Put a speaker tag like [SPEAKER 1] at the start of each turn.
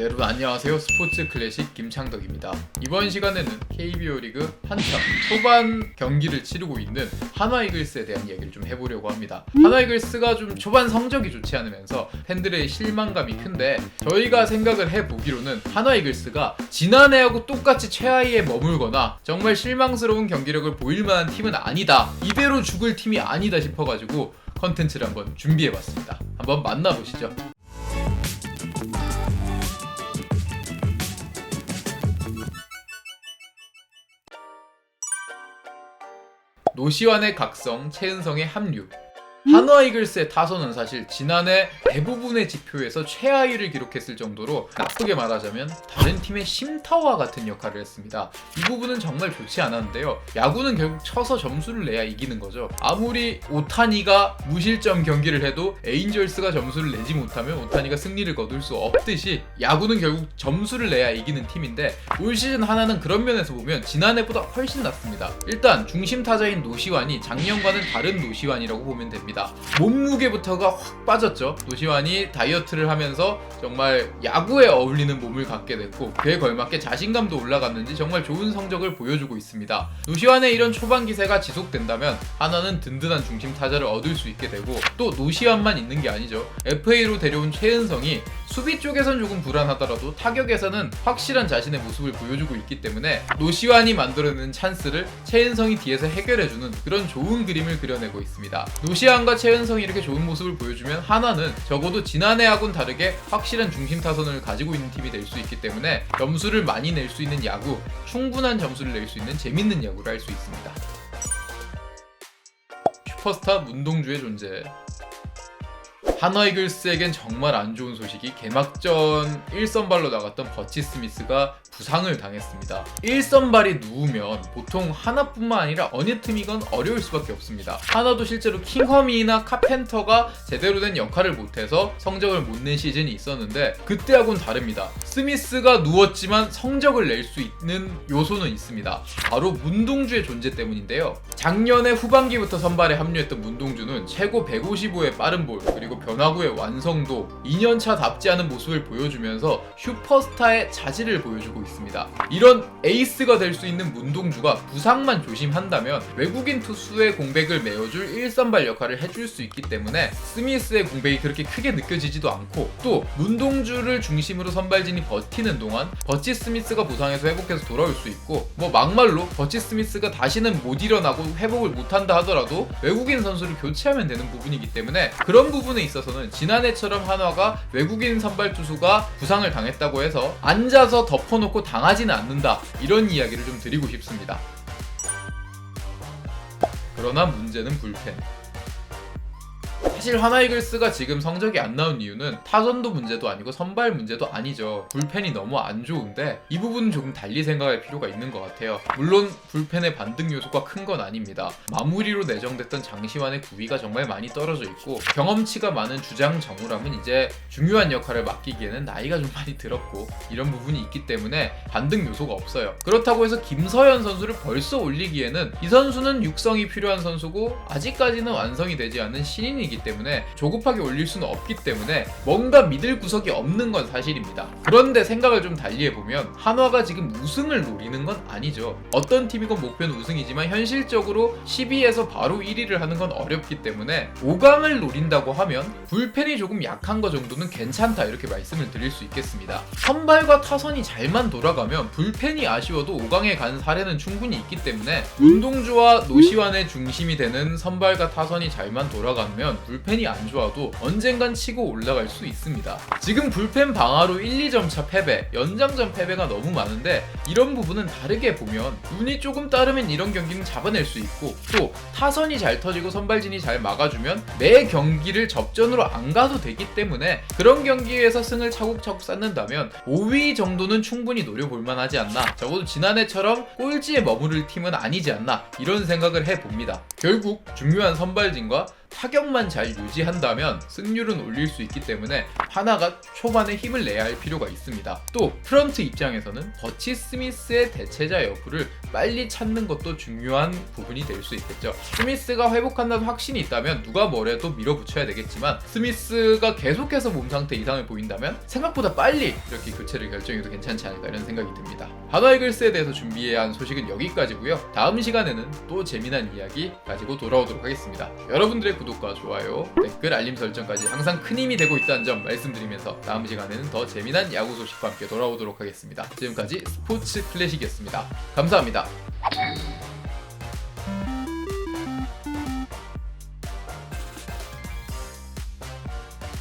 [SPEAKER 1] 네, 여러분 안녕하세요. 스포츠 클래식 김창덕입니다. 이번 시간에는 KBO 리그 한참 초반 경기를 치르고 있는 한화 이글스에 대한 이야기를 좀 해보려고 합니다. 한화 이글스가 좀 초반 성적이 좋지 않으면서 팬들의 실망감이 큰데 저희가 생각을 해보기로는 한화 이글스가 지난해하고 똑같이 최하위에 머물거나 정말 실망스러운 경기력을 보일 만한 팀은 아니다. 이대로 죽을 팀이 아니다 싶어가지고 컨텐츠를 한번 준비해봤습니다. 한번 만나보시죠. 노시환의 각성, 최은성의 합류. 한화 이글스의 타선은 사실 지난해 대부분의 지표에서 최하위를 기록했을 정도로 나쁘게 말하자면 다른 팀의 심타와 같은 역할을 했습니다. 이 부분은 정말 좋지 않았는데요. 야구는 결국 쳐서 점수를 내야 이기는 거죠. 아무리 오타니가 무실점 경기를 해도 에인절스가 점수를 내지 못하면 오타니가 승리를 거둘 수 없듯이 야구는 결국 점수를 내야 이기는 팀인데 올 시즌 하나는 그런 면에서 보면 지난해보다 훨씬 낫습니다. 일단 중심 타자인 노시환이 작년과는 다른 노시환이라고 보면 됩니다. 몸무게부터가 확 빠졌죠. 노시환이 다이어트를 하면서 정말 야구에 어울리는 몸을 갖게 됐고 그에 걸맞게 자신감도 올라갔는지 정말 좋은 성적을 보여주고 있습니다. 노시환의 이런 초반 기세가 지속된다면 하나는 든든한 중심 타자를 얻을 수 있게 되고 또 노시환만 있는 게 아니죠. FA로 데려온 최은성이 수비 쪽에선 조금 불안하더라도 타격에서는 확실한 자신의 모습을 보여주고 있기 때문에 노시환이 만들어내는 찬스를 최은성이 뒤에서 해결해주는 그런 좋은 그림을 그려내고 있습니다. 노시환 과 최은성이 이렇게 좋은 모습을 보여주면 하나는 적어도 지난해하고는 다르게 확실한 중심 타선을 가지고 있는 팀이 될 수 있기 때문에 점수를 많이 낼 수 있는 야구, 충분한 점수를 낼 수 있는 재밌는 야구를 할 수 있습니다. 슈퍼스타 문동주의 존재. 한화 이글스에겐 정말 안 좋은 소식이 개막전 1선발로 나갔던 버치 스미스가 부상을 당했습니다. 1선발이 누우면 보통 하나뿐만 아니라 어느 팀이건 어려울 수밖에 없습니다. 하나도 실제로 킹허미나 카펜터가 제대로 된 역할을 못해서 성적을 못 낸 시즌이 있었는데 그때하고는 다릅니다. 스미스가 누웠지만 성적을 낼 수 있는 요소는 있습니다. 바로 문동주의 존재 때문인데요. 작년에 후반기부터 선발에 합류했던 문동주는 최고 155의 빠른 볼 그리고 변화구의 완성도 2년차 답지 않은 모습을 보여주면서 슈퍼스타의 자질을 보여주고 있습니다. 이런 에이스가 될 수 있는 문동주가 부상만 조심한다면 외국인 투수의 공백을 메워줄 1선발 역할을 해줄 수 있기 때문에 스미스의 공백이 그렇게 크게 느껴지지도 않고 또 문동주를 중심으로 선발진이 버티는 동안 버치 스미스가 부상해서 회복해서 돌아올 수 있고 뭐 막말로 버치 스미스가 다시는 못 일어나고 회복을 못한다 하더라도 외국인 선수를 교체하면 되는 부분이기 때문에 그런 부분에 있어 서는 지난해처럼 한화가 외국인 선발 투수가 부상을 당했다고 해서 앉아서 덮어놓고 당하지는 않는다 이런 이야기를 좀 드리고 싶습니다. 그러나 문제는 불펜. 사실 하나이글스가 지금 성적이 안 나온 이유는 타선도 문제도 아니고 선발 문제도 아니죠. 불펜이 너무 안 좋은데 이 부분은 조금 달리 생각할 필요가 있는 것 같아요. 물론 불펜의 반등 요소가 큰 건 아닙니다. 마무리로 내정됐던 장시환의 구위가 정말 많이 떨어져 있고 경험치가 많은 주장 정우람은 이제 중요한 역할을 맡기기에는 나이가 좀 많이 들었고 이런 부분이 있기 때문에 반등 요소가 없어요. 그렇다고 해서 김서현 선수를 벌써 올리기에는 이 선수는 육성이 필요한 선수고 아직까지는 완성이 되지 않은 신인이기 때문에 조급하게 올릴 수는 없기 때문에 뭔가 믿을 구석이 없는 건 사실입니다. 그런데 생각을 좀 달리해 보면 한화가 지금 우승을 노리는 건 아니죠. 어떤 팀이건 목표는 우승이지만 현실적으로 12에서 바로 1위를 하는 건 어렵기 때문에 5강을 노린다고 하면 불펜이 조금 약한 거 정도는 괜찮다 이렇게 말씀을 드릴 수 있겠습니다. 선발과 타선이 잘만 돌아가면 불펜이 아쉬워도 5강에 간 사례는 충분히 있기 때문에 운동주와 노시환의 중심이 되는 선발과 타선이 잘만 돌아가면 불 펜이 안 좋아도 언젠간 치고 올라갈 수 있습니다. 지금 불펜 방아로 1, 2점 차 패배, 연장전 패배가 너무 많은데 이런 부분은 다르게 보면 운이 조금 따르면 이런 경기는 잡아낼 수 있고 또 타선이 잘 터지고 선발진이 잘 막아주면 매 경기를 접전으로 안 가도 되기 때문에 그런 경기에서 승을 차곡차곡 쌓는다면 5위 정도는 충분히 노려볼 만하지 않나 적어도 지난해처럼 꼴찌에 머무를 팀은 아니지 않나 이런 생각을 해봅니다. 결국 중요한 선발진과 타격만 잘 유지한다면 승률은 올릴 수 있기 때문에 하나가 초반에 힘을 내야 할 필요가 있습니다. 또 프런트 입장에서는 버치 스미스의 대체자 여부를 빨리 찾는 것도 중요한 부분이 될 수 있겠죠. 스미스가 회복한다는 확신이 있다면 누가 뭐래도 밀어붙여야 되겠지만 스미스가 계속해서 몸 상태 이상을 보인다면 생각보다 빨리 이렇게 교체를 결정해도 괜찮지 않을까 이런 생각이 듭니다. 하나이글스에 대해서 준비해야 한 소식은 여기까지고요. 다음 시간에는 또 재미난 이야기 가지고 돌아오도록 하겠습니다. 여러분들의 구독과 좋아요, 댓글, 알림 설정까지 항상 큰 힘이 되고 있다는 점 말씀드리면서 다음 시간에는 더 재미난 야구 소식과 함께 돌아오도록 하겠습니다. 지금까지 스포츠 클래식이었습니다. 감사합니다.